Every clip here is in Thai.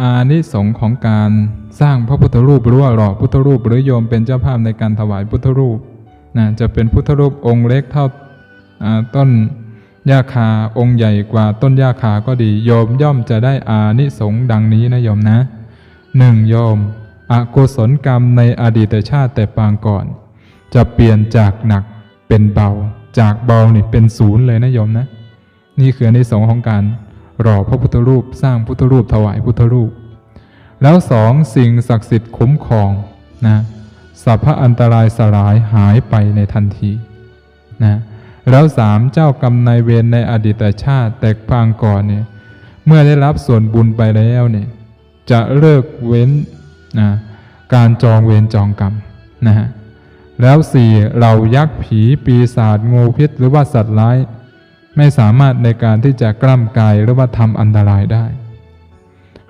อานิสงส์ของการสร้างพระพุทธรูปหรือว่าหล่อพุทธรูปหรือโยมเป็นเจ้าภาพในการถวายพุทธรูปนะจะเป็นพุทธรูปองค์เล็กเท่าต้นหญ้าคาองค์ใหญ่กว่าต้นหญ้าคาก็ดีโยมย่อมจะได้อานิสงส์ดังนี้นะโยมนะหนึ่งโยมอกุศลกรรมในอดีตชาติแต่ปางก่อน จะเปลี่ยนจากหนักเป็นเบา จากเบานี่เป็นศูนย์เลยนะโยมนะ นี่คืออานิสงส์ของการ รอพระพุทธรูปสร้างพุทธรูปถวายพุทธรูป แล้วสองสิ่งศักดิ์สิทธิ์คุ้มครองนะสัพพะอันตรายสลายหายไปในทันทีนะแล้วสามเจ้ากรรมนายเวรในอดีตชาติแต่ปางก่อนเนี่ยเมื่อได้รับส่วนบุญไปแล้วเนี่ยจะเลิกเว้นนะการจองเวรจองกรรมนะฮะแล้วสี่เรายักษ์ผีปีศาจงูพิษหรือว่าสัตว์ร้าย ไม่สามารถในการที่จะกล้ำกายหรือว่าทำอันตรายได้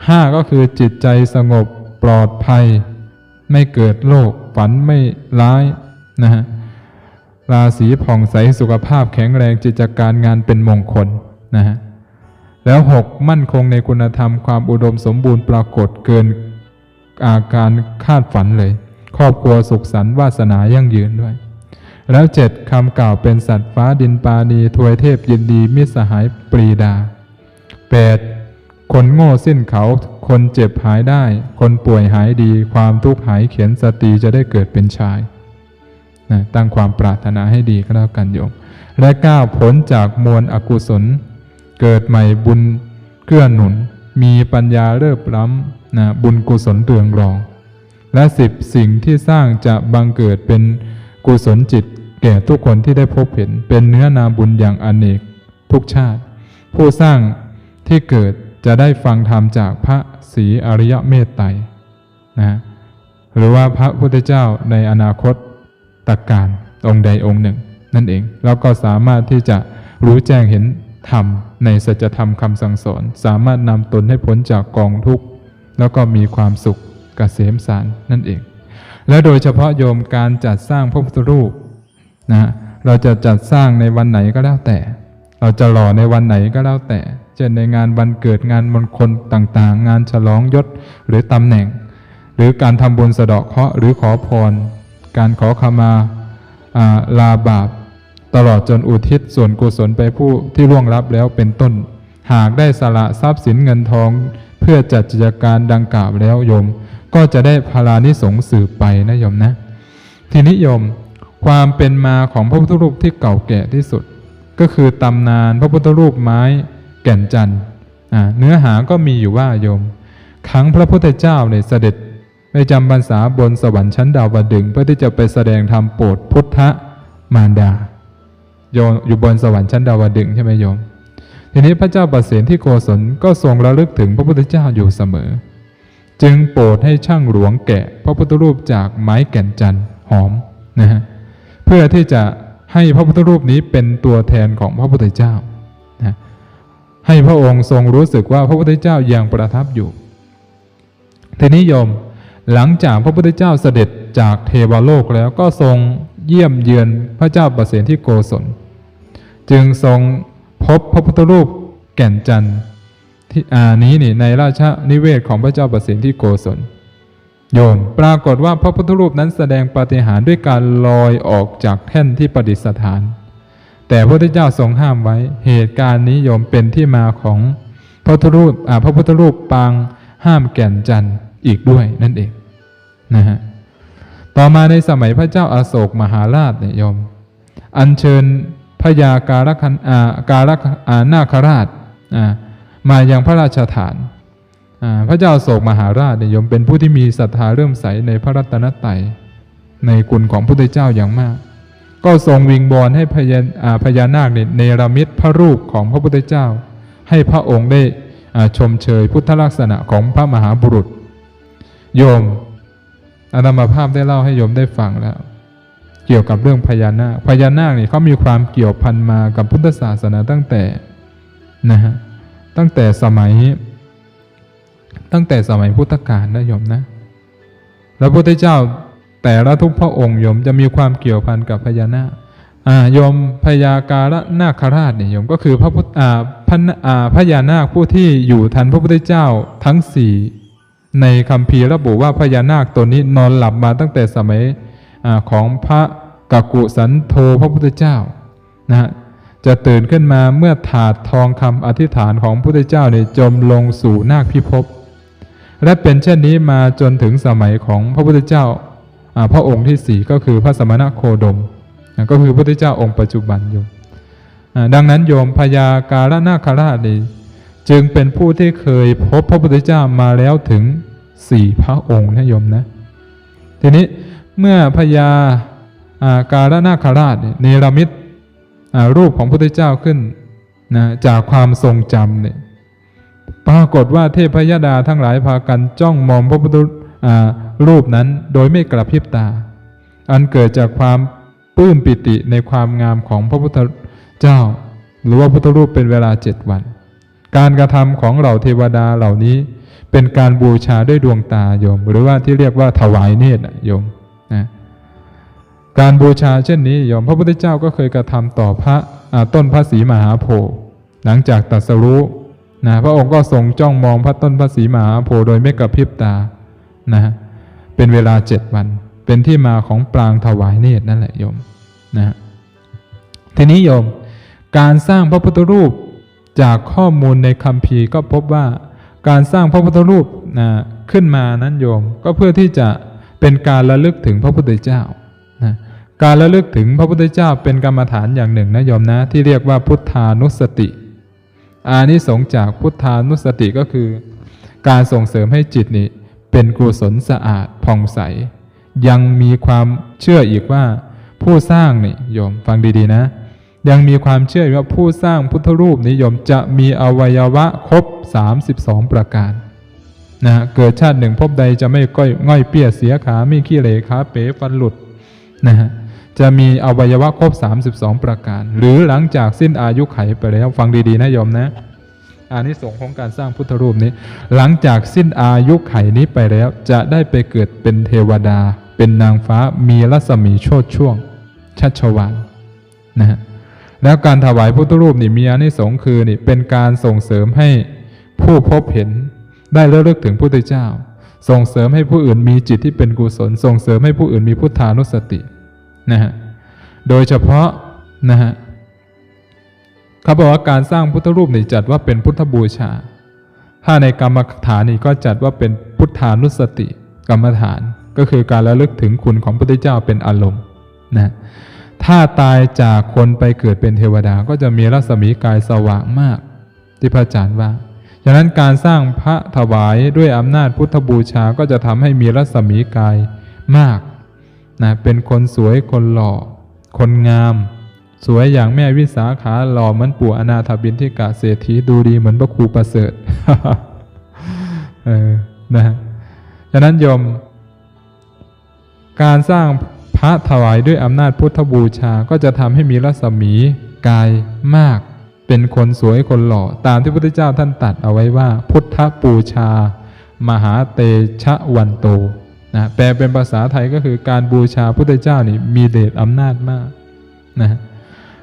ห้าก็คือจิตใจสงบปลอดภัย ไม่เกิดโรคฝันไม่ร้ายนะฮะราศีผ่องใสสุขภาพแข็งแรงจิตการงานเป็นมงคลนะฮะแล้วหกมั่นคงในคุณธรรมความอุดมสมบูรณ์ปรากฏเกินอาการคาดฝันเลย ครอบครัวสุขสันต์วาสนายั่งยืนด้วย แล้วเจ็ดคำกล่าวเป็นสัตว์ฟ้าดินปานีทวยเทพยินดีมิสหายปรีดาแปดคนโง่สิ้นเขา คนเจ็บหายได้ คนป่วยหายดี ความทุกข์หายเขียนสตรีจะได้เกิดเป็นชายนะตั้งความปรารถนาให้ดีก็แล้วกันโยม และเก้าผลจากมวลอกุศล เกิดใหม่บุญเกื้อหนุน มีปัญญาเลิบล้ำนะบุญกุศลเรืองรอง และสิบสิ่งที่สร้างจะบังเกิดเป็นกุศลจิต แก่ทุกคนที่ได้พบเห็นเป็นเนื้อนาบุญอย่างอเนกทุกชาติ ผู้สร้างที่เกิดจะได้ฟังธรรมจากพระศรีอริยเมตไตรนะหรือว่าพระพุทธเจ้าในอนาคตตการองค์ใดองค์หนึ่ง นั่นเอง แล้วก็สามารถที่จะรู้แจ้งเห็นธรรมในสัจธรรมคำสั่งสอน สามารถนำตนให้พ้นจากกองทุกข์แล้วก็มีความสุขกเกษมสารนั่นเอง และโดยเฉพาะโยมการจัดสร้างพระพุทธรูป นะเราจะจัดสร้างในวันไหนก็แล้วแต่ เราจะหล่อในวันไหนก็แล้วแต่ เช่นในงานวันเกิดงานมงคลต่างๆ งานฉลองยศหรือตำแหน่ง หรือการทำบุญสะเดาะเคราะห์หรือขอพร การขอขมาาลาบาป ตลอดจนอุทิศส่วนกุศลไปผู้ที่ล่วงลับแล้วเป็นต้น หากได้สละทรัพย์สินเงินทอง เพื่อจัดกิจการดังกล่าวแล้วโยม ก็จะได้พารานิสงส์สืบไปนะโยมนะ ทีนี้โยม ความเป็นมาของพระพุทธรูปที่เก่าแก่ที่สุด ก็คือตำนานพระพุทธรูปไม้แก่นจันทร์เนื้อหาก็มีอยู่ว่าโยม ครั้งพระพุทธเจ้าเนี่ยเสด็จไปจำพรรษาบนสวรรค์ชั้นดาวดึงเพื่อที่จะไปแสดงธรรมโปรดพุทธมารดาโยมอยู่บนสวรรค์ชั้นดาวดึงใช่ไหมโยม ทีนี้พระเจ้าประเสนที่โกศลก็ทรงระลึกถึงพระพุทธเจ้าอยู่เสมอ จึงโปรดให้ช่างหลวงแกะ พระพุทธรูปจากไม้แก่นจันทร์หอมนะฮะ เพื่อที่จะให้พระพุทธรูปนี้เป็นตัวแทนของพระพุทธเจ้านะให้พระองค์ทรงรู้สึกว่าพระพุทธเจ้ายังประทับอยู่ ทีนี้โยมหลังจากพระพุทธเจ้าเสด็จจากเทวโลกแล้วก็ทรงเยี่ยมเยือนพระเจ้าประเสนที่โกศล จึงทรงพบพระพุทธรูปแก่นจันทร์ที่อานี้นี่ในราชนิเวศของพระเจ้าประเสนที่โกศล โยมปรากฏว่าพระพุทธรูปนั้นแสดงปาฏิหาริย์ด้วยการลอยออกจากแท่นที่ประดิษฐาน แต่พระพุทธเจ้าทรงห้ามไว้ เหตุการณ์นี้โยมเป็นที่มาของพระพุทธรูปพระพุทธรูปปางห้ามแก่นจันทร์อีกด้วยนั่นเองนะฮะต่อมาในสมัยพระเจ้าอาโศกมหาราชเนี่ยโยม อัญเชิญพญาการคันอาการคอานาคราชอ่ามายังพระราชฐาน พระเจ้าโศกมหาราชเนยมเป็นผู้ที่มีศรัทธาเริ่มใสในพระรัตนตรัยในคุณของพระพุทธเจ้าอย่างมาก ก็ทรงวิงบอลให้พญาพญานาคเนรมิตพระรูปของพระพุทธเจ้า ให้พระองค์ได้ชมเชยพุทธลักษณะของพระมหาบุรุษ โยมอนามาภาพได้เล่าให้โยมได้ฟังแล้ว เกี่ยวกับเรื่องพญานาคพญานาคเนี่ยเขามีความเกี่ยวพันมากับพุทธศาสนาตั้งแต่นะฮะตั้งแต่สมัย ตั้งแต่สมัยพุทธกาลนะโยมนะแล้วพระพุทธเจ้าแต่ละทุกพระองค์โยมจะมีความเกี่ยวพันกับพญานาคอ่าโยมพญาการนาคราชเนี่ยโยมก็คือพระพุทธอ่าพระอ่าพญานาคผู้ที่อยู่ทันพระพุทธเจ้าทั้งสี่ในคำพีร์ระบุว่าพญานาคตัวนี้นอนหลับมาตั้งแต่สมัยอาของพระกกุสันโธพระพุทธเจ้านะฮะจะตื่นขึ้นมาเมื่อถาดทองคำอธิษฐานของพระพุทธเจ้าเนี่ยจมลงสู่นาคพิภพ และเป็นเช่นนี้มาจนถึงสมัยของพระพุทธเจ้าพระองค์ที่สี่ก็คือพระสมณะโคดม ก็คือพระพุทธเจ้าองค์ปัจจุบันโยมอ่ดังนั้นโยมพญาการนาคราชจึงเป็นผู้ที่เคยพบพระพุทธเจ้ามาแล้วถึงสี่พระองค์นะโยมนะ ทีนี้เมื่อพญาการนาคราชเนรมิตรูปของพระพุทธเจ้าขึ้นนะจากความทรงจำเนี่ย ปรากฏว่าเทพยดาทั้งหลายพากันจ้องมองพระพุทธรูปนั้นโดยไม่กระพริบตา อันเกิดจากความปลื้มปิติในความงามของพระพุทธเจ้า หรือว่าพุทธรูปเป็นเวลาเจ็ดวัน การกระทำของเหล่าเทวดาเหล่านี้ เป็นการบูชาด้วยดวงตาโยม หรือว่าที่เรียกว่าถวายเนตรนะโยมนะการบูชาเช่นนี้โยมพระพุทธเจ้าก็เคยกระทำต่อพระต้นพระศรีมหาโพธิ์หลังจากตรัสรู้ นะพระองค์ก็ทรงจ้องมองพระต้นพระศรีมหาโพธิ์โดยไม่กระพริบตานะเป็นเวลาเจ็ดวัน เป็นที่มาของปรางถวายเนตรนั่นแหละโยมนะทีนี้โยม การสร้างพระพุทธรูปจากข้อมูลในคัมภีร์ก็พบว่าการสร้างพระพุทธรูปนะขึ้นมานั้นโยม ก็เพื่อที่จะเป็นการระลึกถึงพระพุทธเจ้านะการระลึกถึงพระพุทธเจ้าเป็นกรรมฐานอย่างหนึ่งนะโยมนะ ที่เรียกว่าพุทธานุสติ อานิสงส์จากพุทธานุสติก็คือ การส่งเสริมให้จิตนี่เป็นกุศลสะอาดผ่องใส ยังมีความเชื่ออีกว่า ผู้สร้างนี่โยมฟังดีๆนะ ยังมีความเชื่อว่าผู้สร้างพุทธรูปนิยมจะมีอวัยวะครบ 32 ประการนะฮะเกิดชาติหนึ่งพบใดจะไม่ก้อยง่อยเปี้ยเสียขาไม่ขี้เหร่ขาเป๋ฟันหลุดนะฮะ จะมีอวัยวะครบ 32 ประการ หรือหลังจากสิ้นอายุไขไปแล้วฟังดีๆนะโยมนะอานิสงส์ของการสร้างพุทธรูปนี้ หลังจากสิ้นอายุไขนี้ไปแล้ว จะได้ไปเกิดเป็นเทวดา เป็นนางฟ้ามีรัศมีโชดช่วง ชัชวานนะฮะแล้วการถวายพุทธรูปนี่มีอานิสงส์คือนี่เป็นการส่งเสริมให้ผู้พบเห็นได้ระลึกถึงพระพุทธเจ้า ส่งเสริมให้ผู้อื่นมีจิตที่เป็นกุศล ส่งเสริมให้ผู้อื่นมีพุทธานุสติ นะฮะโดยเฉพาะนะฮะเขาบอกว่าการสร้างพุทธรูปนี่จัดว่าเป็นพุทธบูชา ถ้าในกรรมฐานนี่ก็จัดว่าเป็นพุทธานุสติ กรรมฐาน ก็คือการระลึกถึงคุณของพระพุทธเจ้าเป็นอารมณ์นะถ้าตายจากคนไปเกิดเป็นเทวดาก็จะมีรัศมีกายสว่างมาก ที่พระอาจารย์ว่าฉะนั้นการสร้างพระถวายด้วยอำนาจพุทธบูชาก็จะทำให้มีรัศมีกายมาก นะเป็นคนสวยคนหล่อ คนงาม สวยอย่างแม่วิสาขาหล่อเหมือนปู่อนาถบินที่กาเศรษฐีดูดีเหมือนพระครูประเสริฐเออนะฮะฉะนั้นโยม การสร้างพระถวายด้วยอำนาจพุทธบูชาก็จะทำให้มีรัศมีกายมาก เป็นคนสวยคนหล่อ ตามที่พระพุทธเจ้าท่านตัดเอาไว้ว่า พุทธบูชา มหาเตชะวันโต นะแปลเป็นภาษาไทยก็คือการบูชาพุทธเจ้านี่มีเดชอำนาจมากนะ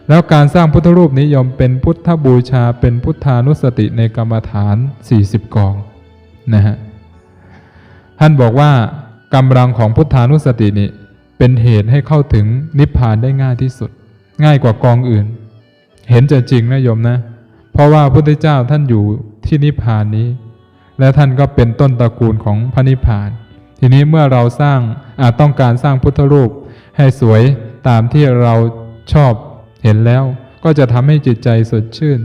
แล้วการสร้างพุทธรูปนิยมเป็นพุทธบูชาเป็นพุทธานุสติในกรรมฐาน 40 กองนะฮะท่านบอกว่ากำลังของพุทธานุสตินี่เป็นเหตุให้เข้าถึงนิพพานได้ง่ายที่สุด ง่ายกว่ากองอื่น เห็นจะจริงนะโยมนะ เพราะว่าพระพุทธเจ้าท่านอยู่ที่นิพพานนี้ และท่านก็เป็นต้นตระกูลของพระนิพพาน ทีนี้เมื่อเราสร้างอาจต้องการสร้างพุทธรูปให้สวยตามที่เราชอบเห็นแล้ว ก็จะทำให้จิตใจสดชื่น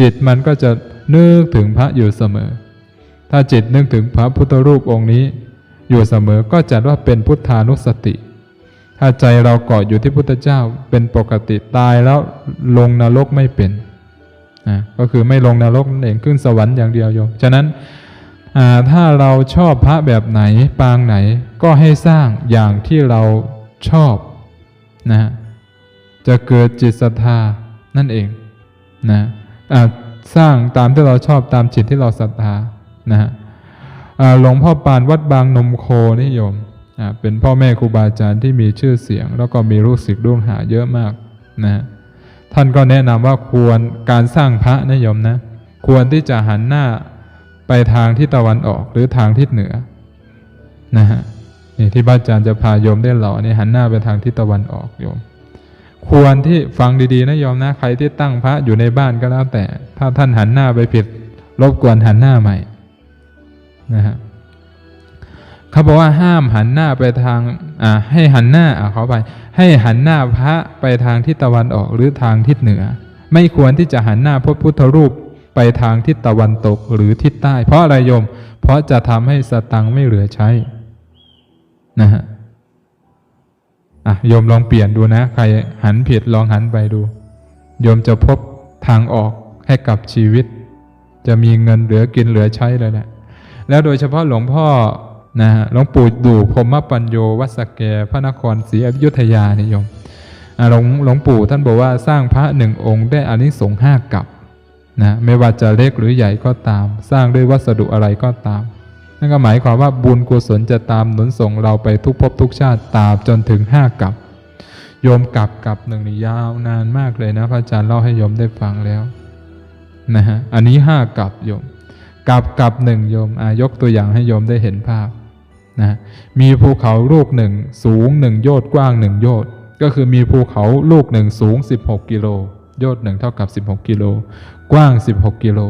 จิตมันก็จะนึกถึงพระอยู่เสมอ ถ้าจิตนึกถึงพระพุทธรูปองค์นี้ อยู่เสมอก็จัดว่าเป็นพุทธานุสติ ถ้าใจเราเกาะอยู่ที่พุทธเจ้าเป็นปกติตายแล้วลงนรกไม่เป็นอ่าก็คือไม่ลงนรกนั่นเองขึ้นสวรรค์อย่างเดียวโยมฉะนั้น ถ้าเราชอบพระแบบไหนปางไหนก็ให้สร้างอย่างที่เราชอบนะจะเกิดจิตศรัทธานั่นเองนะสร้างตามที่เราชอบตามจิตที่เราศรัทธานะฮะหลวงพ่อปานวัดบางนมโคนิยมเป็นพ่อแม่ครูบาอาจารย์ที่มีชื่อเสียง แล้วก็มีลูกศิษย์ลูกหาเยอะมากนะท่านก็แนะนำว่าควรการสร้างพระนะโยมนะ ควรที่จะหันหน้า ไปทางทิศตะวันออกหรือทางทิศเหนือนะฮะนี่ที่พระอาจารย์จะพาโยมได้หล่อนี่หันหน้าไปทางทิศตะวันออกโยม ควรที่ฟังดีๆนะโยมนะใครที่ตั้งพระอยู่ในบ้านก็แล้วแต่ ถ้าท่านหันหน้าไปผิดรบกวนหันหน้าใหม่นะฮะเขาบอกว่าห้ามหันหน้าไปทางอ่าให้หันหน้าอ่าเขาไป ให้หันหน้าพระไปทางทิศตะวันออกหรือทางทิศเหนือ ไม่ควรที่จะหันหน้าพระพุทธรูป ไปทางทิศตะวันตกหรือทิศใต้ เพราะอะไรโยม เพราะจะทำให้สตังไม่เหลือใช้นะฮะอะโยมลองเปลี่ยนดูนะ ใครหันผิดลองหันไปดู โยมจะพบทางออกให้กับชีวิต จะมีเงินเหลือกินเหลือใช้เลยแหละแล้วโดยเฉพาะหลวงพ่อนะฮะหลวงปู่ดูพรหมปัญโยวัสแกพระนครศรีอยุธยานิยมอะหลวงหลวงปู่ท่านบอกว่าสร้างพระหนึ่งองค์ได้อานิสงส์ห้ากับ นะไม่ว่าจะเล็กหรือใหญ่ก็ตาม สร้างด้วยวัสดุอะไรก็ตาม นั่นก็หมายความว่าบุญกุศลจะตามหนุนส่งเราไปทุกภพทุกชาติตาบจนถึงห้ากับโยมกลับกับหนึ่งนี่ยาวนานมากเลยนะพระอาจารย์เล่าให้โยมได้ฟังแล้วนะฮะอันนี้ห้ากับโยมกับกับหนึ่งโยมอายกตัวอย่างให้โยมได้เห็นภาพนะมีภูเขาลูกหนึ่งสูงหนึ่งโยชน์กว้างหนึ่งโยชน์ก็คือมีภูเขาลูกหนึ่งสูง 16 กิโลโยชน์หนึ่งเท่ากับ 16 กิโล กว้าง 16 กิโล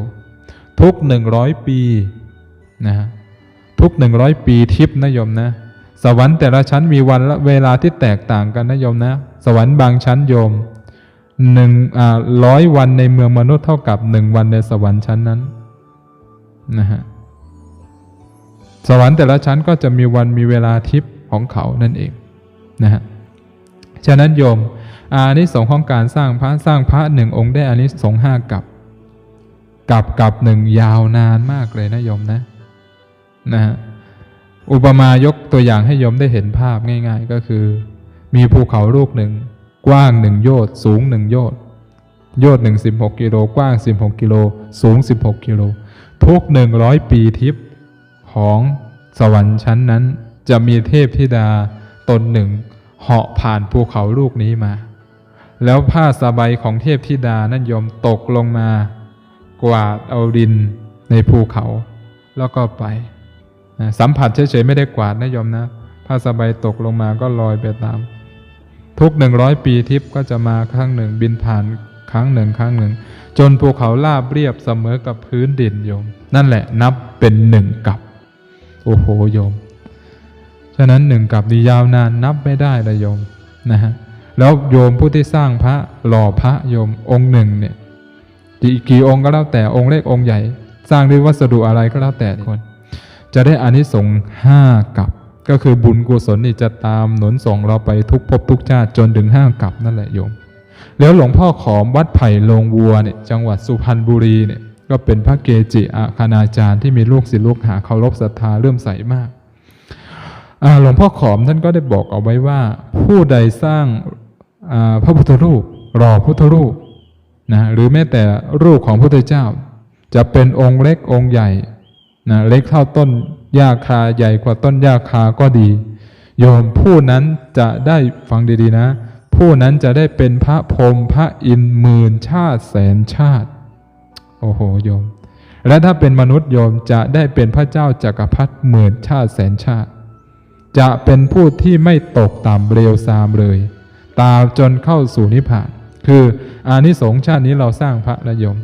ทุก 100 ปีนะฮะทุก 100 ปีทิพย์นะโยมนะ สวรรค์แต่ละชั้นมีวันและเวลาที่แตกต่างกันนะโยมนะ สวรรค์บางชั้นโยมหนึ่งอ่าร้อยวันในเมืองมนุษย์เท่ากับหนึ่งวันในสวรรค์ชั้นนั้นนะฮะสวรรค์แต่ละชั้นก็จะมีวันมีเวลาทิพย์ของเขานั่นเองนะฮะฉะนั้นโยมอานิสงส์ของการสร้างพระสร้างพระหนึ่งองค์ได้อานิสงส์ห้ากับ กับกับหนึ่งยาวนานมากเลยนะโยมนะนะฮะอุปมายกตัวอย่างให้โยมได้เห็นภาพง่าย ๆ ก็คือ มีภูเขาลูกหนึ่ง กว้างหนึ่งโยชน์สูงหนึ่งโยชน์โยชน์หนึ่งสิบหกกิโลกว้างสิบหกกิโลสูงสิบหกกิโลทุกหนึ่งร้อยปีทิพย์ของสวรรค์ชั้นนั้น จะมีเทพธิดาตนหนึ่งเหาะผ่านภูเขาลูกนี้มา แล้วผ้าสบายของเทพธิดานั้นยมตกลงมา กวาดเอาดินในภูเขา แล้วก็ไปนะสัมผัสเฉยๆไม่ได้กวาดนะโยมนะผ้าสบายตกลงมาก็ลอยไปตาม ทุกหนึ่งร้อยปีทิพย์ก็จะมาครั้งหนึ่งบินผ่านครั้งหนึ่งครั้งหนึ่ง จนภูเขาราบเรียบเสมอกับพื้นดินโยม นั่นแหละนับเป็นหนึ่งกับ โอ้โหโยม ฉะนั้นหนึ่งกับนี่ยาวนานนับไม่ได้เลยโยมนะฮะแล้วโยมผู้ที่สร้างพระหล่อพระโยมองค์หนึ่งเนี่ย กี่กี่องค์ก็แล้วแต่องค์เล็กองค์ใหญ่ สร้างด้วยวัสดุอะไรก็แล้วแต่คน จะได้อานิสงส์ห้ากับ ก็คือบุญกุศลนี่จะตามหนุนส่งเราไปทุกภพทุกชาติจนถึงห้ากับนั่นแหละโยม แล้วหลวงพ่อขอมวัดไผ่ลงวัวเนี่ยจังหวัดสุพรรณบุรีเนี่ยก็เป็นพระเกจิอาคณาจารย์ที่มีลูกศิษย์ลูกหาเคารพศรัทธาเริ่อมใสมากหลวงพ่อขอมท่านก็ได้บอกเอาไว้ว่า ผู้ใดสร้างพระพุทธรูปรอพุทธรูป นะหรือแม้แต่รูปของพระพุทธเจ้า จะเป็นองค์เล็กองค์ใหญ่นะเล็กเท่าต้นหญ้าคาใหญ่กว่าต้นหญ้าคาก็ดี โยมผู้นั้นจะได้ฟังดีๆนะ ผู้นั้นจะได้เป็นพระพรหมพระอินทร์หมื่นชาติแสนชาติ โอ้โหโยม และถ้าเป็นมนุษย์โยมจะได้เป็นพระเจ้าจักรพรรดิหมื่นชาติแสนชาติ จะเป็นผู้ที่ไม่ตกต่ำเร็วซามเลย ตามจนเข้าสู่นิพพาน คืออานิสงส์ชาตินี้เราสร้างพระและยม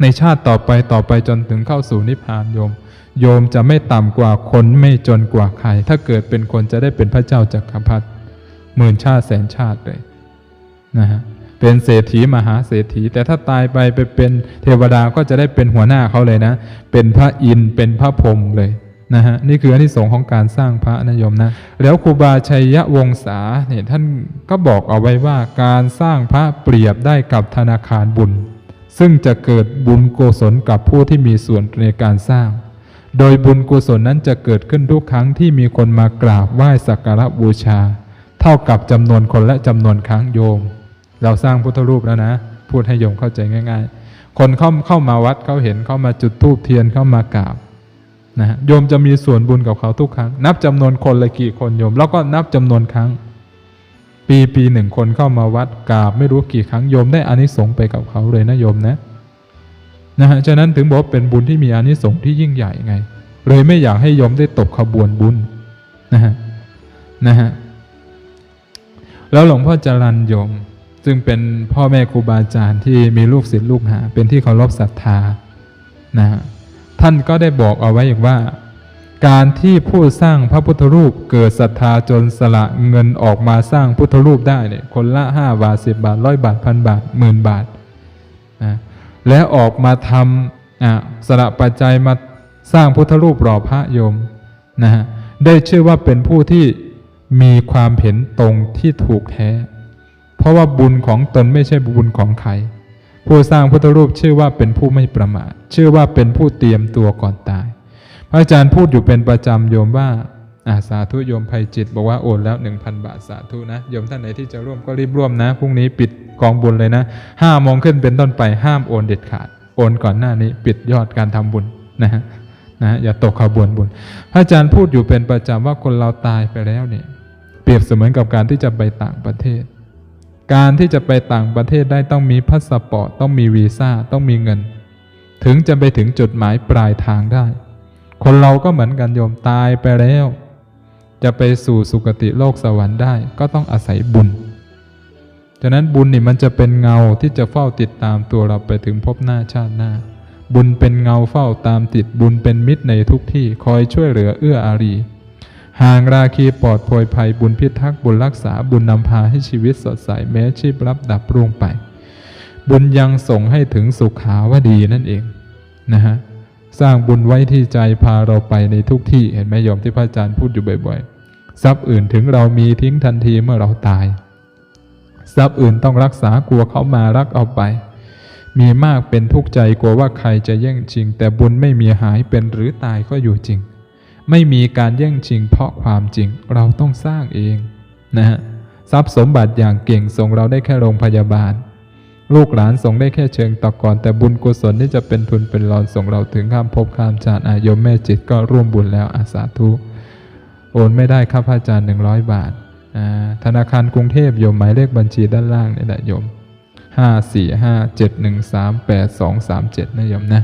ในชาติต่อไปต่อไปจนถึงเข้าสู่นิพพานโยม โยมจะไม่ต่ำกว่าคนไม่จนกว่าใคร ถ้าเกิดเป็นคนจะได้เป็นพระเจ้าจักรพรรดิหมื่นชาติแสนชาติเลยนะฮะเป็นเศรษฐีมหาเศรษฐี แต่ถ้าตายไปไปเป็นเทวดาก็จะได้เป็นหัวหน้าเขาเลยนะ เป็นพระอินทร์เป็นพระพรหมเลย นะฮะนี่คืออานิสงส์ของการสร้างพระนะโยมนะแล้วครูบาชัยยวงศาเนี่ยท่านก็บอกเอาไว้ว่าการสร้างพระเปรียบได้กับธนาคารบุญ ซึ่งจะเกิดบุญกุศลกับผู้ที่มีส่วนในการสร้าง โดยบุญกุศลนั้นจะเกิดขึ้นทุกครั้งที่มีคนมากราบไหว้สักการะบูชา เท่ากับจำนวนคนและจำนวนครั้งโยม เราสร้างพุทธรูปแล้วนะ พูดให้โยมเข้าใจง่าย ๆ คนเข้าเข้ามาวัดเขาเห็นเข้ามาจุดธูปเทียนเข้ามากราบ นะโยมจะมีส่วนบุญกับเขาทุกครั้ง นับจำนวนคนเลยกี่คนโยม แล้วก็นับจำนวนครั้ง ปีปีหนึ่งคนเข้ามาวัดกราบไม่รู้กี่ครั้งโยมได้อานิสงส์ไปกับเขาเลยนะโยมนะนะฮะฉะนั้นถึงบอกเป็นบุญที่มีอานิสงส์ที่ยิ่งใหญ่ไง เลยไม่อยากให้โยมได้ตกขบวนบุญนะฮะนะฮะแล้วหลวงพ่อจรันโยม ซึ่งเป็นพ่อแม่ครูบาอาจารย์ที่มีลูกศิษย์ลูกหาเป็นที่เคารพศรัทธานะฮะ ท่านก็ได้บอกเอาไว้อีกว่า การที่ผู้สร้างพระพุทธรูปเกิดศรัทธาจนสละเงินออกมาสร้างพุทธรูปได้เนี่ยคนละห้าบาทสิบบาทร้อยบาทพันบาทหมื่นบาทนะและออกมาทำอะสละปัจจัยมาสร้างพุทธรูปหล่อพระโยมนะฮะได้ชื่อว่าเป็นผู้ที่มีความเห็นตรงที่ถูกแท้ เพราะว่าบุญของตนไม่ใช่บุญของใคร ผู้สร้างพุทธรูปชื่อว่าเป็นผู้ไม่ประมาทชื่อว่าเป็นผู้เตรียมตัวก่อนตาย พระอาจารย์พูดอยู่เป็นประจำโยมว่าอาสาธุโยมภัยจิต บอกว่าโอนแล้ว 1,000 บาทสาธุนะโยมท่านไหนที่จะร่วมก็รีบร่วมนะพรุ่งนี้ปิดกองบุญเลยนะห้าโมงขึ้นเป็นต้นไปห้ามโอนเด็ดขาด โอนก่อนหน้านี้ปิดยอดการทำบุญนะฮะนะฮะอย่าตกขบวนบุญพระอาจารย์พูดอยู่เป็นประจำว่าคนเราตายไปแล้วเนี่ยเปรียบเสมือนกับการที่จะไปต่างประเทศ การที่จะไปต่างประเทศได้ต้องมีพาสปอร์ตต้องมีวีซ่าต้องมีเงิน ถึงจะไปถึงจุดหมายปลายทางได้ คนเราก็เหมือนกันโยมตายไปแล้ว จะไปสู่สุคติโลกสวรรค์ได้ ก็ต้องอาศัยบุญฉะนั้นบุญนี่มันจะเป็นเงาที่จะเฝ้าติดตามตัวเราไปถึงภพหน้าชาติหน้า บุญเป็นเงาเฝ้าตามติดบุญเป็นมิตรในทุกที่คอยช่วยเหลือเอื้ออารี ห่างราคีปลอดโพยภัยบุญพิทักษ์บุญรักษาบุญนำพาให้ชีวิตสดใสแม้ชีพรับดับร่วงไป บุญยังส่งให้ถึงสุขาวดีนั่นเองนะฮะสร้างบุญไว้ที่ใจพาเราไปในทุกที่เห็นไหมโยมที่พระอาจารย์พูดอยู่บ่อยๆทรัพย์อื่นถึงเรามีทิ้งทันทีเมื่อเราตาย ทรัพย์อื่นต้องรักษากลัวเขามารักเอาไป มีมากเป็นทุกข์ใจกลัวว่าใครจะแย่งชิง แต่บุญไม่มีหายเป็นหรือตายก็อยู่จริง ไม่มีการแย่งชิงเพราะความจริงเราต้องสร้างเองนะฮะทรัพย์สมบัติอย่างเก่งส่งเราได้แค่โรงพยาบาล ลูกหลานส่งได้แค่เชิงตะกอนแต่บุญกุศลนี่จะเป็นทุนเป็นรอนส่งเราถึงข้ามภพข้ามชาติอายมแม่จิตก็ร่วมบุญแล้วอาสาธุโอนไม่ได้ครับพระอาจารย์หนึ่งร้อยบาทธนาคารกรุงเทพโยมหมายเลขบัญชีด้านล่างนี่แหละโยมห้าสี่ห้าเจ็ดหนึ่งสามแปดสองสามเจ็ดนะโยมนะ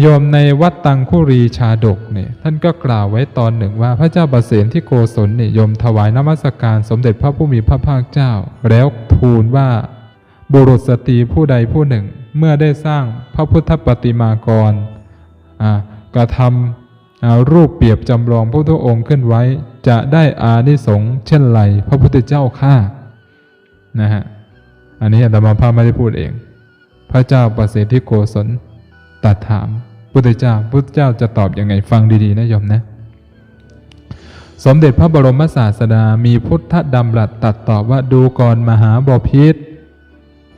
โยมในวัดตังคุรีชาดกเนี่ยท่านก็กล่าวไว้ตอนหนึ่งว่าพระเจ้าประเสนที่โกศลเนี่ยโยมถวายนมัสการสมเด็จพระผู้มีพระภาคเจ้า แล้วทูลว่าบุรุษสตรีผู้ใดผู้หนึ่ง เมื่อได้สร้างพระพุทธปฏิมากรอ่ากระทำรูปเปรียบจำลองพระพุทธองค์ขึ้นไว้ จะได้อานิสงส์เช่นไรพระพุทธเจ้าข้านะฮะอันนี้อาตมาภาพไม่ได้พูดเอง พระเจ้าประเสริฐที่โกศล ตัดถามพุทธเจ้าพุทธเจ้าจะตอบยังไงฟังดีๆนะโยมนะ สมเด็จพระบรมศาสดามีพุทธดำรัสตัดตอบว่าดูก่อนมหาบพิษ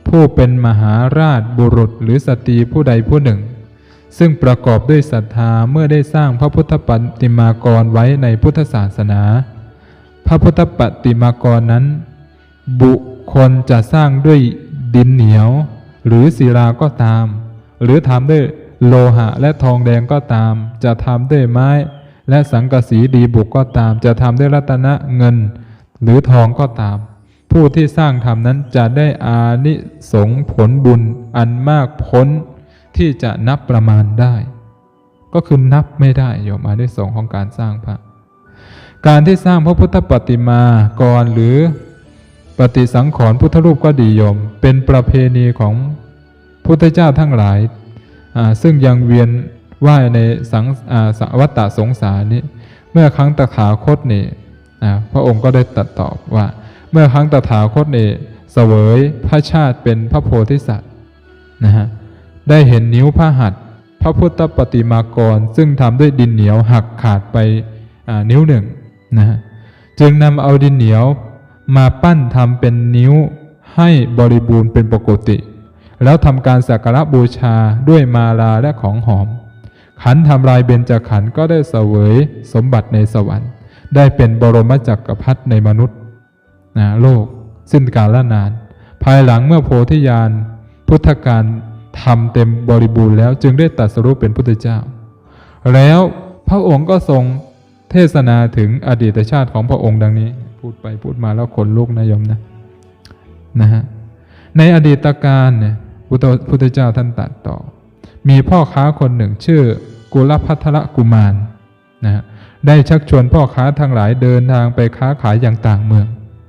ผู้เป็นมหาราชบุรุษหรือสตรีผู้ใดผู้หนึ่ง ซึ่งประกอบด้วยศรัทธาเมื่อได้สร้างพระพุทธปฏิมากรไว้ในพุทธศาสนา พระพุทธปฏิมากรนั้น บุคคลจะสร้างด้วยดินเหนียว หรือศิลาก็ตาม หรือทำด้วยโลหะและทองแดงก็ตาม จะทำด้วยไม้ และสังกะสีดีบุกก็ตาม จะทำด้วยรัตนะเงิน หรือทองก็ตาม ผู้ที่สร้างทำนั้นจะได้อานิสงผลบุญอันมากพ้นที่จะนับประมาณได้ ก็คือนับไม่ได้โยมอานิสงส์ของการสร้างพระ การที่สร้างพระพุทธปฏิมากรหรือปฏิสังขรณ์พุทธรูปก็ดีโยม เป็นประเพณีของ พุทธเจ้าทั้งหลาย ซึ่งยังเวียนว่ายในสังสวัฏฏะสงสารนี้ เมื่อครั้งตถาคตนี่พระองค์ก็ได้ตรัดตอบว่า เมื่อครั้งตถาคตนี่เสวยพระชาติเป็นพระโพธิสัตว์นะฮะได้เห็นนิ้วพระหัตถ์พระพุทธปฏิมากร ซึ่งทำด้วยดินเหนียวหักขาดไปนิ้วหนึ่งนะฮะจึงนำเอาดินเหนียวมาปั้นทำเป็นนิ้วให้บริบูรณ์เป็นปกติ แล้วทำการสักการะบูชาด้วยมาลาและของหอม ขันทำลายเบญจขันก็ได้เสวยสมบัติในสวรรค์ ได้เป็นบรมจักรพรรดิในมนุษย์นะโลก สิ้นกาลนาน ภายหลังเมื่อโพธิญาณ พุทธการทำเต็มบริบูรณ์แล้วจึงได้ตรัสรู้เป็นพุทธเจ้า แล้วพระองค์ก็ทรงเทศนาถึงอดีตชาติของพระองค์ดังนี้ พูดไปพูดมาแล้วขนลุกนะยมนะนะฮะในอดีตการเนี่ย พุทธพุทธเจ้าท่านตรัดต่อ มีพ่อค้าคนหนึ่งชื่อกุลพัทรกุมารนะฮะได้ชักชวนพ่อค้าทั้งหลายเดินทางไปค้าขายอย่างต่างเมือง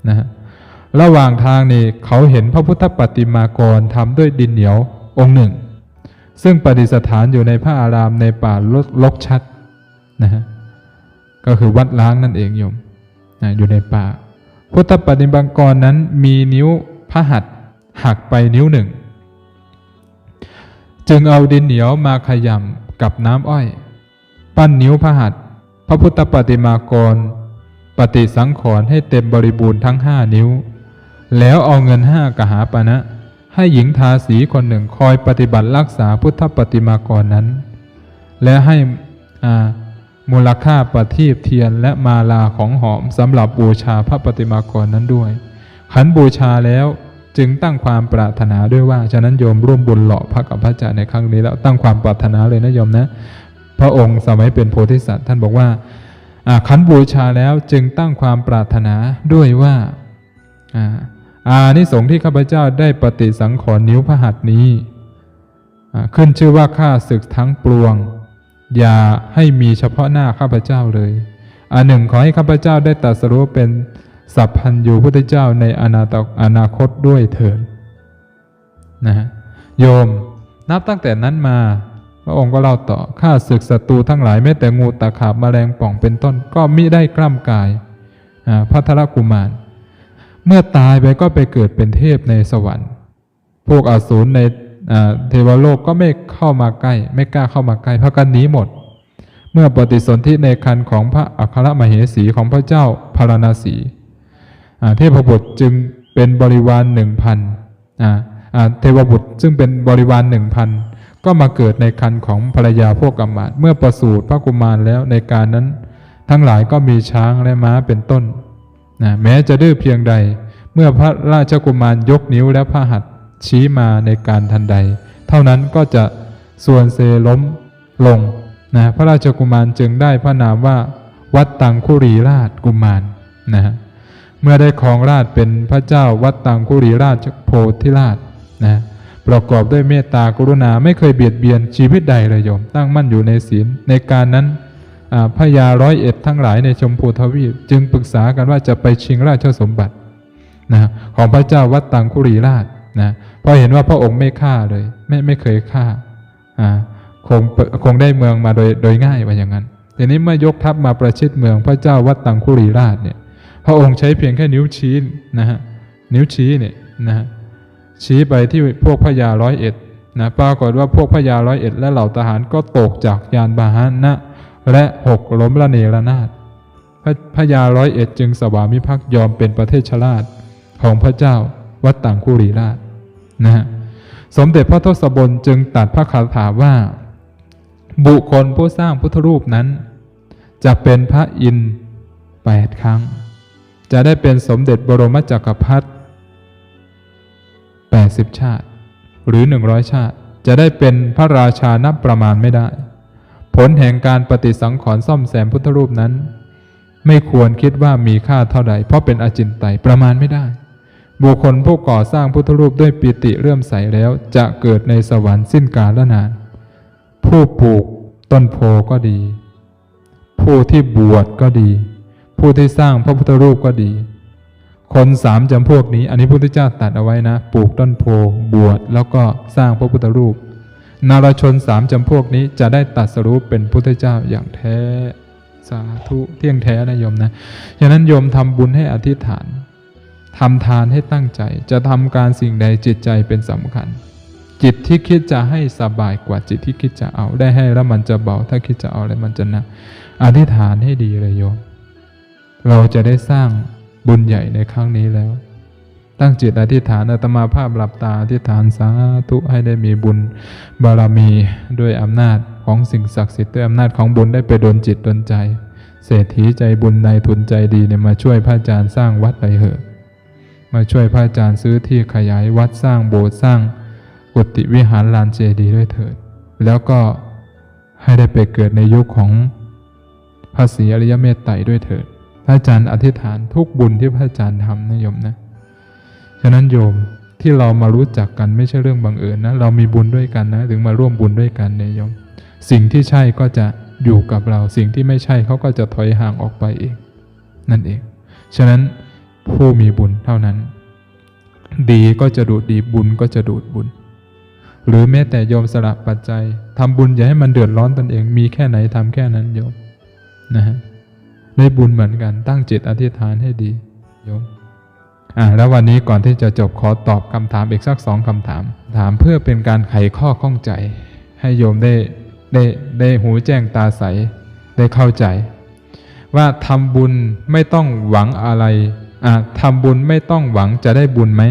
นะฮะระหว่างทางนี่เขาเห็นพระพุทธปฏิมากรทำด้วยดินเหนียวองค์หนึ่ง ซึ่งประดิษฐานอยู่ในพระอารามในป่าลกลกชัดนะฮะก็คือวัดล้างนั่นเองโยมนะอยู่ในป่า พุทธปฏิมากรนั้นมีนิ้วพระหัตถ์หักไปนิ้วหนึ่ง จึงเอาดินเหนียวมาขยำกับน้ำอ้อย ปั้นนิ้วพระหัตพระพุทธปฏิมากร ปฏิสังขรณ์ให้เต็มบริบูรณ์ทั้งห้านิ้ว แล้วเอาเงินห้ากหาปณะนะให้หญิงทาสีคนหนึ่งคอยปฏิบัติรักษาพุทธปฏิมากรนั้น และให้มูลค่าประทีปเทียนและมาลาของหอมสำหรับบูชาพระปฏิมากรนั้นด้วย ขันบูชาแล้ว จึงตั้งความปรารถนาด้วยว่า ฉะนั้นโยมร่วมบุญหล่อพระกับพระจ่าในครั้งนี้แล้วตั้งความปรารถนาเลยนะโยมนะ พระองค์สมัยเป็นโพธิสัตว์ท่านบอกว่าอ่าขันบูชาแล้วจึงตั้งความปรารถนาด้วยว่าอ่านิสงส์ที่ข้าพเจ้าได้ปฏิสังขรณ์นิ้วพระหัตถ์นี้ ขึ้นชื่อว่าข้าศึกทั้งปวง อย่าให้มีเฉพาะหน้าข้าพเจ้าเลยอันหนึ่งขอให้ข้าพเจ้าได้ตรัสรู้เป็น สัพพันยูพุทธเจ้าในอนาตอนาคตด้วยเถิดนะฮะโยมนับตั้งแต่นั้นมา พระองค์ก็เล่าต่อข้าศึกศัตรูทั้งหลายแม้แต่งูตะขาบแมลงป่องเป็นต้น ก็มิได้กล้ำกายพัทรกุมาร เมื่อตายไปก็ไปเกิดเป็นเทพในสวรรค์ พวกอสูรในเทวโลกก็ไม่เข้ามาใกล้ ไม่กล้าเข้ามาใกล้พากันหนีหมด เมื่อปฏิสนธิในคันของพระอัครมเหสีของพระเจ้าพารณสี เทพบุตรจึงเป็นบริวารหนึ่งพันเทวบุตรซึ่งเป็นบริวารหนึ่งพันก็มาเกิดในคันของภรรยาพวกกำมาเมื่อประสูติพระกุมารแล้วในการนั้น ทั้งหลายก็มีช้างและม้าเป็นต้นนะแม้จะดื้อเพียงใด เมื่อพระราชกุมารยกนิ้วและพระหัตถ์ชี้มาในการทันใด เท่านั้นก็จะส่วนเซล้มลงนะพระราชกุมารจึงได้พระนามว่า วัดตังคุรีราชกุมารนะฮะ เมื่อได้ครองราชเป็นพระเจ้าวัดตังคุรีราชโพธิราชนะประกอบด้วยเมตตากรุณาไม่เคยเบียดเบียนชีวิตใดเลยโยม ตั้งมั่นอยู่ในศีลในการนั้นพญาร้อยเอ็ดทั้งหลายในชมพูทวีป จึงปรึกษากันว่าจะไปชิงราชสมบัตินะของพระเจ้าวัดตังคุรีราชนะเพราะเห็นว่าพระองค์ไม่ฆ่าเลย ไม่ไม่เคยฆ่าอ่าคงคงได้เมืองมาโดยโดยง่ายว่าอย่างนั้นทีนี้เมื่อยกทัพมาประชิดเมืองพระเจ้าวัดตังคุรีราชเนี่ย พระองค์ใช้เพียงแค่นิ้วชี้นะฮะนิ้วชี้เนี่ยนะฮะชี้ไปที่พวกพญาร้อยเอ็ดนะปรากฏว่าพวกพญาร้อยเอ็ดและเหล่าทหารก็ตกจากยานบาหนะและหกล้มละเนระนาดพพญาร้อยเอ็ดจึงสวามิภักดิ์ยอมเป็นประเทศชราชของพระเจ้าวัดต่างคุรีราชนะฮะสมเด็จพระทศบลจึงตัดพระคาถาว่า บุคคลผู้สร้างพุทธรูปนั้น จะเป็นพระอินทร์แปดครั้ง จะได้เป็นสมเด็จบรมจักรพรรดิแปดสิบชาติ หรือหนึ่งร้อยชาติ จะได้เป็นพระราชานับประมาณไม่ได้ ผลแห่งการปฏิสังขรณ์ซ่อมแซมพุทธรูปนั้น ไม่ควรคิดว่ามีค่าเท่าใด เพราะเป็นอจินไตยประมาณไม่ได้ บุคคลผู้ก่อสร้างพุทธรูปด้วยปิติเรื่มใสแล้ว จะเกิดในสวรรค์สิ้นกาลนาน ผู้ปลูกต้นโพก็ดี ผู้ที่บวชก็ดี ผู้ที่สร้างพระพุทธรูปก็ดี คนสามจำพวกนี้ อันนี้พระพุทธเจ้าตัดเอาไว้นะ ปลูกต้นโพบวชแล้วก็สร้างพระพุทธรูป นารชนสามจำพวกนี้จะได้ตัดสรู้เป็นพุทธเจ้าอย่างแท้สาธุเที่ยงแท้นะโยมนะฉะนั้นโยมทำบุญให้อธิษฐานทำทานให้ตั้งใจ จะทำการสิ่งใดจิตใจเป็นสำคัญ จิตที่คิดจะให้สบายกว่าจิตที่คิดจะเอา ได้ให้แล้วมันจะเบา ถ้าคิดจะเอาแล้วมันจะหนักอธิษฐานให้ดีเลยโยม เราจะได้สร้างบุญใหญ่ในครั้งนี้แล้ว ตั้งจิตอธิษฐานอาตมาภาพหลับตาอธิษฐานสาธุให้ได้มีบุญบารมีด้วยอำนาจของสิ่งศักดิ์สิทธิ์ด้วยอำนาจของบุญได้ไปดลจิตดลใจ เศรษฐีใจบุญนายทุนใจดีเนี่ยมาช่วยพระอาจารย์สร้างวัดไปเถอะ มาช่วยพระอาจารย์ซื้อที่ขยายวัดสร้างโบสถ์สร้างกุฏิวิหารลานเจดีย์ด้วยเถิด แล้วก็ให้ได้ไปเกิดในยุคของพระศรีอริยเมตไตรด้วยเถิด พระอาจารย์อธิษฐานทุกบุญที่พระอาจารย์ทำนะโยมนะฉะนั้นโยมที่เรามารู้จักกันไม่ใช่เรื่องบังเอิญนะเรามีบุญด้วยกันนะถึงมาร่วมบุญด้วยกันเนี่ยโยม สิ่งที่ใช่ก็จะอยู่กับเรา สิ่งที่ไม่ใช่เขาก็จะถอยห่างออกไปเองนั่นเอง ฉะนั้นผู้มีบุญเท่านั้น ดีก็จะดูดดีบุญก็จะดูดบุญ หรือแม้แต่โยมสละปัจจัยทำบุญอย่าให้มันเดือดร้อนตนเองมีแค่ไหนทำแค่นั้นโยมนะฮะ ได้บุญเหมือนกันตั้งจิตอธิษฐานให้ดีโยมอ่าแล้ววันนี้ก่อนที่จะจบขอตอบคำถามอีกสักสองคำถาม ถามเพื่อเป็นการไขข้อข้องใจ ให้โยมได้ได้ได้หูแจ้งตาใส ได้เข้าใจ ว่าทำบุญไม่ต้องหวังอะไรอ่าทำบุญไม่ต้องหวังจะได้บุญไหม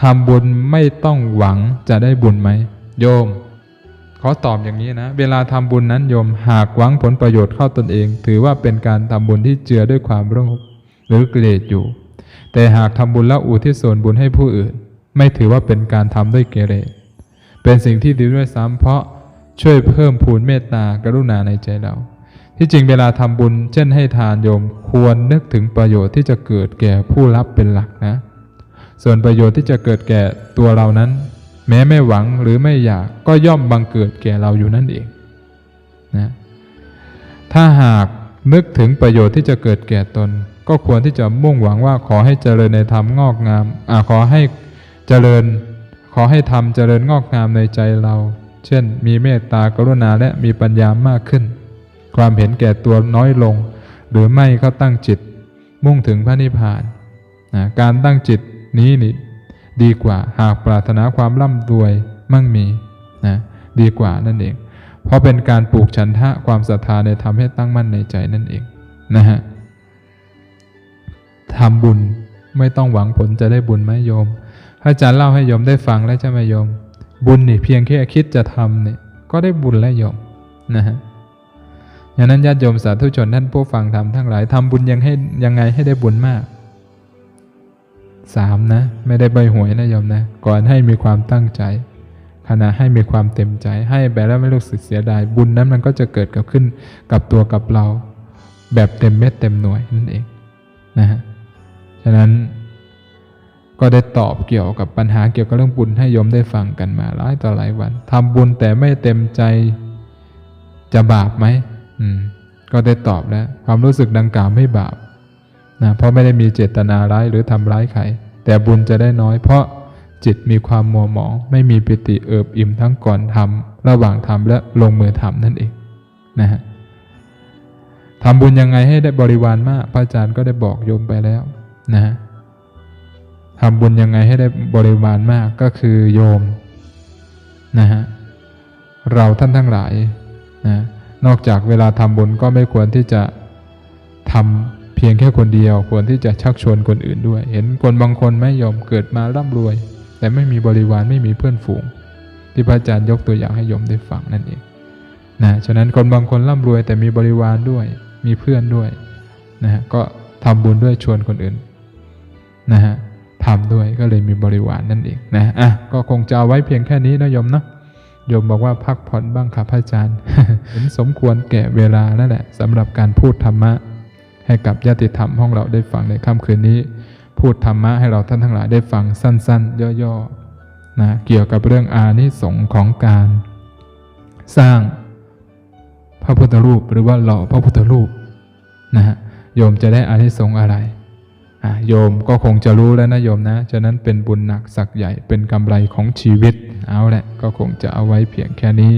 ทำบุญไม่ต้องหวังจะได้บุญไหมโยม ขอตอบอย่างนี้นะ เวลาทำบุญนั้นโยมหากหวังผลประโยชน์เข้าตนเอง ถือว่าเป็นการทำบุญที่เจือด้วยความโลภหรือเกลียดอยู่ แต่หากทำบุญแล้วอุทิศส่วนบุญให้ผู้อื่น ไม่ถือว่าเป็นการทำด้วยเกเรเป็นสิ่งที่ดีด้วยซ้ำเพราะช่วยเพิ่มพูนเมตตากรุณาในใจเรา ที่จริงเวลาทำบุญ เช่นให้ทานโยมควรนึกถึงประโยชน์ที่จะเกิดแก่ผู้รับเป็นหลักนะ ส่วนประโยชน์ที่จะเกิดแก่ตัวเรานั้น แม้ไม่หวังหรือไม่อยากก็ย่อมบังเกิดแก่เราอยู่นั่นเองนะถ้าหากนึกถึงประโยชน์ที่จะเกิดแก่ตน ก็ควรที่จะมุ่งหวังว่าขอให้เจริญในธรรมงอกงามอ่าขอให้เจริญ ขอให้ธรรมเจริญงอกงามในใจเรา เช่น มีเมตตากรุณาและมีปัญญามากขึ้น ความเห็นแก่ตัวน้อยลง หรือไม่ก็ตั้งจิต มุ่งถึงพระนิพพานนะการตั้งจิตนี้นี่ ดีกว่าหากปรารถนาความร่ำรวยมั่งมีนะดีกว่านั่นเอง เพราะเป็นการปลูกฉันทะความศรัทธาในธรรมให้ตั้งมั่นในใจนั่นเองนะฮะทำบุญไม่ต้องหวังผลจะได้บุญไหมโยมพระอาจารย์เล่าให้โยมได้ฟังแล้วใช่ไหมโยม บุญนี่เพียงแค่คิดจะทำเนี่ยก็ได้บุญแล้วโยมนะฮะอย่างนั้นญาติโยมสาธุชนท่านผู้ฟังธรรมทั้งหลายทำบุญยังให้ยังไงให้ได้บุญมาก สามนะ ไม่ได้ใบหวยนะโยมนะ ก่อนให้มีความตั้งใจ ขณะให้มีความเต็มใจ ให้แบบแล้วไม่รู้สึกเสียดาย บุญนั้นมันก็จะเกิดกับขึ้นกับตัวกับเรา แบบเต็มเม็ดเต็มหน่วยนั่นเองนะฮะฉะนั้นก็ได้ตอบเกี่ยวกับปัญหาเกี่ยวกับเรื่องบุญให้โยมได้ฟังกันมาหลายต่อหลายวันทำบุญแต่ไม่เต็มใจจะบาปไหมอืมก็ได้ตอบแล้ว ความรู้สึกดังกล่าวไม่บาป นะเพราะไม่ได้มีเจตนาร้ายหรือทำร้ายใครแต่บุญจะได้น้อยเพราะจิตมีความมัวหมอง ไม่มีปิติเอิบอิ่มทั้งก่อนทำระหว่างทำและลงมือทำนั่นเองนะฮะทำบุญยังไงให้ได้บริวารมาก พระอาจารย์ก็ได้บอกโยมไปแล้วนะฮะทำบุญยังไงให้ได้บริวารมากก็คือโยมนะฮะเราท่านทั้งหลายนะนอกจากเวลาทำบุญก็ไม่ควรที่จะทำ เพียงแค่คนเดียวควรที่จะชักชวนคนอื่นด้วย เห็นคนบางคนไม่ยอมเกิดมาร่ำรวย แต่ไม่มีบริวารไม่มีเพื่อนฝูง ที่พระอาจารย์ยกตัวอย่างให้โยมได้ฟังนั่นเองนะฉะนั้นคนบางคนร่ำรวยแต่มีบริวารด้วย มีเพื่อนด้วยนะฮะก็ทำบุญด้วยชวนคนอื่นนะฮะทำด้วยก็เลยมีบริวารนนั่นเองนะอะก็คงจะเอาไว้เพียงแค่นี้นะโยมเนาะโยมบอกว่าพักผ่อนบ้างครับพระอาจารย์เห็นสมควรแก่เวลาแล้วแหละสำหรับการพูดธรรมะ ให้กับญาติธรรมห้องเราได้ฟังในค่ำคืนนี้ พูดธรรมะให้เราท่านทั้งหลายได้ฟังสั้น ๆ ย่อๆนะเกี่ยวกับเรื่องอานิสงส์ของการ สร้างพระพุทธรูปหรือว่าหล่อพระพุทธรูปนะฮะโยมจะได้อานิสงส์อะไรอะโยมก็คงจะรู้แล้วนะโยมนะ ฉะนั้นเป็นบุญหนักสักใหญ่เป็นกำไรของชีวิต เอาแหละก็คงจะเอาไว้เพียงแค่นี้